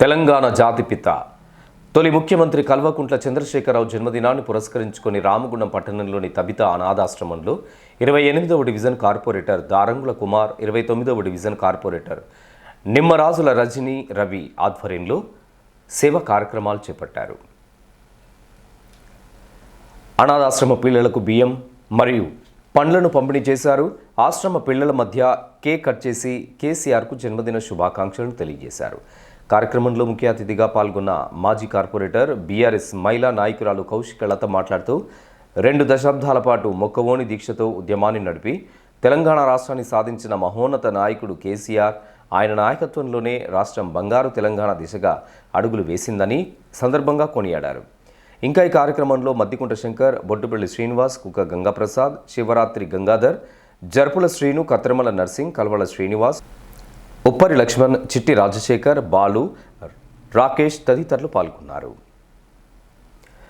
తెలంగాణ జాతిపిత తొలి ముఖ్యమంత్రి కల్వకుంట్ల చంద్రశేఖరరావు జన్మదినాన్ని పురస్కరించుకొని రామగుండం పట్టణంలోని తబిత అనాథాశ్రమంలో ఇరవై ఎనిమిదవ డివిజన్ కార్పొరేటర్ దారంగుల కుమార్ ఇరవై తొమ్మిదవ డివిజన్ కార్పొరేటర్ నిమ్మరాజుల రజని రవి ఆధ్వర్యంలో సేవ కార్యక్రమాలు చేపట్టారు. అనాథాశ్రమ పిల్లలకు బియ్యం మరియు పండ్లను పంపిణీ చేశారు. ఆశ్రమ పిల్లల మధ్య కేక్ కట్ చేసి కేసీఆర్కు జన్మదిన శుభాకాంక్షలను తెలియజేశారు. కార్యక్రమంలో ముఖ్య అతిథిగా పాల్గొన్న మాజీ కార్పొరేటర్ బీఆర్ఎస్ మహిళా నాయకురాలు కౌశిక లత మాట్లాడుతూ రెండు దశాబ్దాల పాటు మొక్కవోని దీక్షతో ఉద్యమాన్ని నడిపి తెలంగాణ రాష్ట్రాన్ని సాధించిన మహోన్నత నాయకుడు కేసీఆర్ ఆయన నాయకత్వంలోనే రాష్ట్రం బంగారు తెలంగాణ దిశగా అడుగులు వేసిందని సందర్భంగా కొనియాడారు. ఇంకా ఈ కార్యక్రమంలో మద్దికుంట శంకర్ బొడ్డుపల్లి శ్రీనివాస్ కుక్క గంగాప్రసాద్ శివరాత్రి గంగాధర్ జర్పుల శ్రీను కత్రమల నర్సింగ్ కల్వల శ్రీనివాస్ ఉప్పరి లక్ష్మణ్ చిట్టి రాజశేఖర్ బాలు రాకేష్ తదితరులు పాల్గొన్నారు.